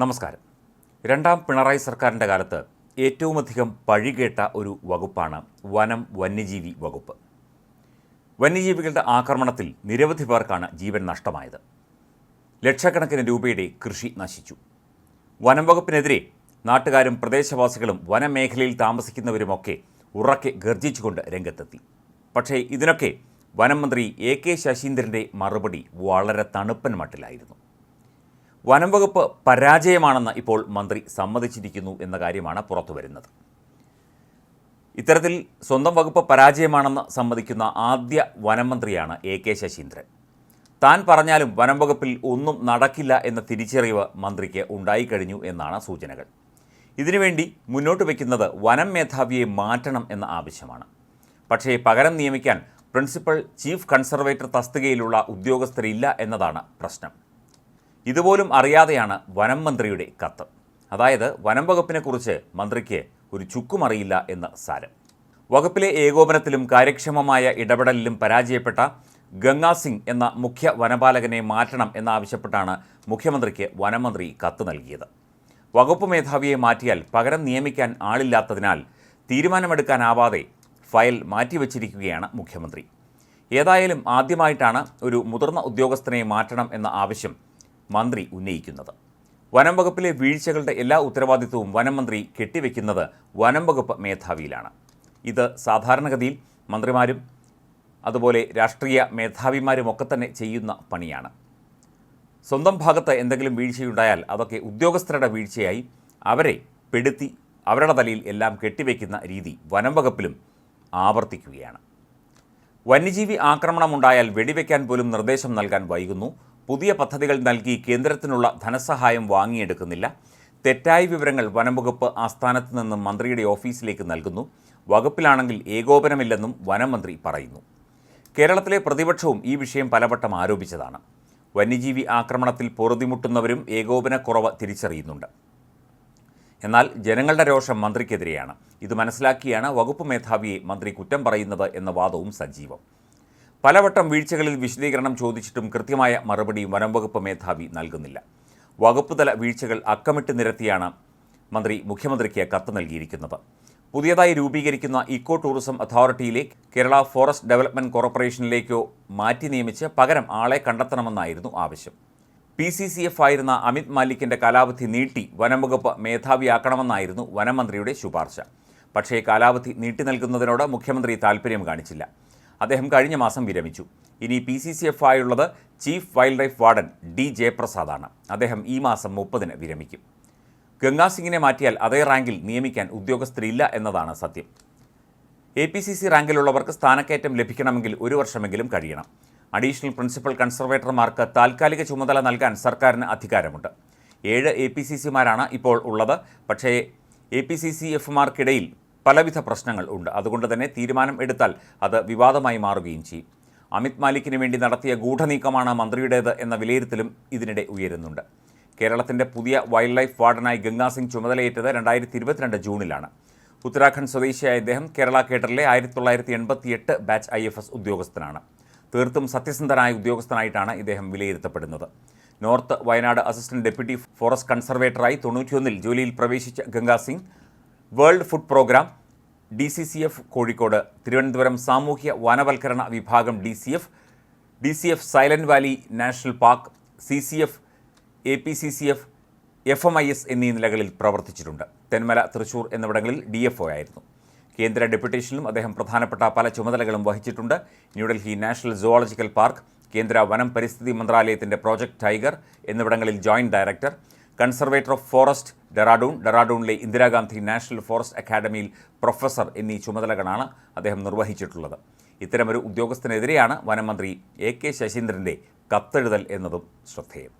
നമസ്കാരം. രണ്ടാം പിണറായി സർക്കാരിന്റെ കാലത്ത് ഏറ്റവുമധികം പഴികേട്ട ഒരു വകുപ്പാണ് വനം വന്യജീവി വകുപ്പ്. വന്യജീവികളുടെ ആക്രമണത്തിൽ നിരവധി പേർക്കാണ് ജീവൻ നഷ്ടമായത്. ലക്ഷക്കണക്കിന് രൂപയുടെ കൃഷി നശിച്ചു. വനം വകുപ്പിനെതിരെ നാട്ടുകാരും പ്രദേശവാസികളും വനമേഖലയിൽ താമസിക്കുന്നവരുമൊക്കെ ഉറക്കെ ഗർജിച്ചുകൊണ്ട് രംഗത്തെത്തി. പക്ഷേ ഇതിനൊക്കെ വനം മന്ത്രി എ കെ ശശീന്ദ്രന്റെ മറുപടി വളരെ തണുപ്പൻ മട്ടിലായിരുന്നു. വനം വകുപ്പ് പരാജയമാണെന്ന് ഇപ്പോൾ മന്ത്രി സമ്മതിച്ചിരിക്കുന്നു എന്ന കാര്യമാണ് പുറത്തു വരുന്നത്. ഇത്തരത്തിൽ സ്വന്തം വകുപ്പ് പരാജയമാണെന്ന് സമ്മതിക്കുന്ന ആദ്യ വനം മന്ത്രിയാണ് എ കെ ശശീന്ദ്രൻ. താൻ പറഞ്ഞാലും വനം വകുപ്പിൽ ഒന്നും നടക്കില്ല എന്ന തിരിച്ചറിവ് മന്ത്രിക്ക് ഉണ്ടായിക്കഴിഞ്ഞു എന്നാണ് സൂചനകൾ. ഇതിനുവേണ്ടി മുന്നോട്ട് വയ്ക്കുന്നത് വനം മേധാവിയെ മാറ്റണം എന്ന ആവശ്യമാണ്. പക്ഷേ പകരം നിയമിക്കാൻ പ്രിൻസിപ്പൽ ചീഫ് കൺസർവേറ്റർ തസ്തികയിലുള്ള ഉദ്യോഗസ്ഥരില്ല എന്നതാണ് പ്രശ്നം. ഇതുപോലും അറിയാതെയാണ് വനം മന്ത്രിയുടെ കത്ത്. അതായത് വനം വകുപ്പിനെക്കുറിച്ച് മന്ത്രിക്ക് ഒരു ചുക്കുമറിയില്ല എന്ന് സാരം. വകുപ്പിലെ ഏകോപനത്തിലും കാര്യക്ഷമമായ ഇടപെടലിലും പരാജയപ്പെട്ട ഗംഗാ സിംഗ് എന്ന മുഖ്യ വനപാലകനെ മാറ്റണം എന്നാവശ്യപ്പെട്ടാണ് മുഖ്യമന്ത്രിക്ക് വനമന്ത്രി കത്ത് നൽകിയത്. വകുപ്പ് മേധാവിയെ മാറ്റിയാൽ പകരം നിയമിക്കാൻ ആളില്ലാത്തതിനാൽ തീരുമാനമെടുക്കാനാവാതെ ഫയൽ മാറ്റിവെച്ചിരിക്കുകയാണ് മുഖ്യമന്ത്രി. ഏതായാലും ആദ്യമായിട്ടാണ് ഒരു മുതിർന്ന ഉദ്യോഗസ്ഥനെ മാറ്റണം എന്ന ആവശ്യം മന്ത്രി ഉന്നയിക്കുന്നത്. വനം വകുപ്പിലെ വീഴ്ചകളുടെ എല്ലാ ഉത്തരവാദിത്വവും വനം മന്ത്രി കെട്ടിവെക്കുന്നത് വനം വകുപ്പ് മേധാവിയിലാണ്. ഇത് സാധാരണഗതിയിൽ മന്ത്രിമാരും അതുപോലെ രാഷ്ട്രീയ മേധാവിമാരുമൊക്കെ തന്നെ ചെയ്യുന്ന പണിയാണ്. സ്വന്തം ഭാഗത്ത് എന്തെങ്കിലും വീഴ്ചയുണ്ടായാൽ അതൊക്കെ ഉദ്യോഗസ്ഥരുടെ വീഴ്ചയായി അവരെ പെടുത്തി അവരുടെ തലയിൽ എല്ലാം കെട്ടിവെക്കുന്ന രീതി വനം വകുപ്പിലും ആവർത്തിക്കുകയാണ്. വന്യജീവി ആക്രമണമുണ്ടായാൽ വെടിവെക്കാൻ പോലും നിർദ്ദേശം നൽകാൻ വൈകുന്നു. പുതിയ പദ്ധതികൾ നൽകി കേന്ദ്രത്തിനുള്ള ധനസഹായം വാങ്ങിയെടുക്കുന്നില്ല. തെറ്റായ വിവരങ്ങൾ വനംവകുപ്പ് ആസ്ഥാനത്ത് നിന്നും മന്ത്രിയുടെ ഓഫീസിലേക്ക് നൽകുന്നു. വകുപ്പിലാണെങ്കിൽ ഏകോപനമില്ലെന്നും വനംമന്ത്രി പറയുന്നു. കേരളത്തിലെ പ്രതിപക്ഷവും ഈ വിഷയം പലവട്ടം ആരോപിച്ചതാണ്. വന്യജീവി ആക്രമണത്തിൽ പൊറുതിമുട്ടുന്നവരും ഏകോപനക്കുറവ് തിരിച്ചറിയുന്നുണ്ട്. എന്നാൽ ജനങ്ങളുടെ രോഷം മന്ത്രിക്കെതിരെയാണ്. ഇത് മനസ്സിലാക്കിയാണ് വകുപ്പ് മേധാവിയെ മന്ത്രി കുറ്റം പറയുന്നത് എന്ന വാദവും സജീവം. പലവട്ടം വീഴ്ചകളിൽ വിശദീകരണം ചോദിച്ചിട്ടും കൃത്യമായ മറുപടി വനംവകുപ്പ് മേധാവി നൽകുന്നില്ല. വകുപ്പ് തല വീഴ്ചകൾ അക്കമിട്ട് നിരത്തിയാണ് മന്ത്രി മുഖ്യമന്ത്രിക്ക് കത്ത് നൽകിയിരിക്കുന്നത്. പുതിയതായി രൂപീകരിക്കുന്ന ഇക്കോ ടൂറിസം അതോറിറ്റിയിലെ കേരള ഫോറസ്റ്റ് ഡെവലപ്മെന്റ് കോർപ്പറേഷനിലേക്കോ മാറ്റി നിയമിച്ച് പകരം ആളെ കണ്ടെത്തണമെന്നായിരുന്നു ആവശ്യം. പി സി സി എഫ് ആയിരുന്ന അമിത് മാലിക്കിന്റെ കാലാവധി നീട്ടി വനംവകുപ്പ് മേധാവിയാക്കണമെന്നായിരുന്നു വനമന്ത്രിയുടെ ശുപാർശ. പക്ഷേ കാലാവധി നീട്ടി നൽകുന്നതിനോട് മുഖ്യമന്ത്രി താൽപ്പര്യം കാണിച്ചില്ല. അദ്ദേഹം കഴിഞ്ഞ മാസം വിരമിച്ചു. ഇനി പി സി സി എഫ് ആയുള്ളത് chief wildlife warden D ജയപ്രസാദാണ്. അദ്ദേഹം ഈ മാസം മുപ്പതിന് വിരമിക്കും. ഗംഗാസിംഗിനെ മാറ്റിയാൽ അതേ റാങ്കിൽ നിയമിക്കാൻ ഉദ്യോഗസ്ഥരില്ല എന്നതാണ് സത്യം. എ പി സി സി റാങ്കിലുള്ളവർക്ക് സ്ഥാനക്കയറ്റം ലഭിക്കണമെങ്കിൽ ഒരു വർഷമെങ്കിലും കഴിയണം. അഡീഷണൽ പ്രിൻസിപ്പൽ കൺസർവേറ്റർമാർക്ക് താൽക്കാലിക ചുമതല നൽകാൻ സർക്കാരിന് അധികാരമുണ്ട്. ഏഴ് എ പി സി സിമാരാണ് ഇപ്പോൾ ഉള്ളത്. പക്ഷേ എ പി സി സി എഫുമാർക്കിടയിൽ പലവിധ പ്രശ്നങ്ങൾ ഉണ്ട്. അതുകൊണ്ട് തന്നെ തീരുമാനം എടുത്താൽ അത് വിവാദമായി മാറുകയും ചെയ്യും. അമിത് മാലിക്കിന് വേണ്ടി നടത്തിയ ഗൂഢനീക്കമാണ് മന്ത്രിയുടേത് എന്ന വിലയിരുത്തലും ഇതിനിടെ ഉയരുന്നുണ്ട്. കേരളത്തിന്റെ പുതിയ വൈൽഡ് ലൈഫ് വാർഡനായി ഗംഗാസിംഗ് ചുമതലയേറ്റത് രണ്ടായിരത്തി ഇരുപത്തിരണ്ട് ജൂണിലാണ്. ഉത്തരാഖണ്ഡ് സ്വദേശിയായ അദ്ദേഹം കേരള കേഡറിലെ ആയിരത്തി തൊള്ളായിരത്തി എൺപത്തിയെട്ട് ബാച്ച് ഐ എഫ് എസ് ഉദ്യോഗസ്ഥനാണ്. തീർത്തും സത്യസന്ധനായ ഉദ്യോഗസ്ഥനായിട്ടാണ് ഇദ്ദേഹം വിലയിരുത്തപ്പെടുന്നത്. North Wayanad assistant deputy forest കൺസർവേറ്ററായി തൊണ്ണൂറ്റിയൊന്നിൽ ജോലിയിൽ പ്രവേശിച്ച Ganga Singh world food programme D C C F Kozhikode Thiruvananthapuram സാമൂഹ്യ വനവൽക്കരണ വിഭാഗം D C F D C F silent valley national park C C F A P C C F F M I S എന്നീ നിലകളിൽ പ്രവർത്തിച്ചിട്ടുണ്ട്. തെന്മല തൃശൂർ എന്നിവിടങ്ങളിൽ D F O ആയിരുന്നു. കേന്ദ്ര ഡെപ്യൂട്ടേഷനിലും അദ്ദേഹം പ്രധാനപ്പെട്ട പല ചുമതലകളും വഹിച്ചിട്ടുണ്ട്. ന്യൂഡൽഹി നാഷണൽ സുവോളജിക്കൽ പാർക്ക് കേന്ദ്ര വനം പരിസ്ഥിതി മന്ത്രാലയത്തിന്റെ പ്രോജക്ട് ടൈഗർ എന്നിവിടങ്ങളിൽ joint director conservator of forest Dehradun ഡെറാഡൂണിലെ Indira Gandhi national forest അക്കാദമിയിൽ പ്രൊഫസർ എന്നീ ചുമതലകളാണ് അദ്ദേഹം നിർവഹിച്ചിട്ടുള്ളത്. ഇത്തരമൊരു ഉദ്യോഗസ്ഥനെതിരെയാണ് വനമന്ത്രി എ കെ ശശീന്ദ്രന്റെ കത്തെഴുതൽ എന്നതും ശ്രദ്ധേയം.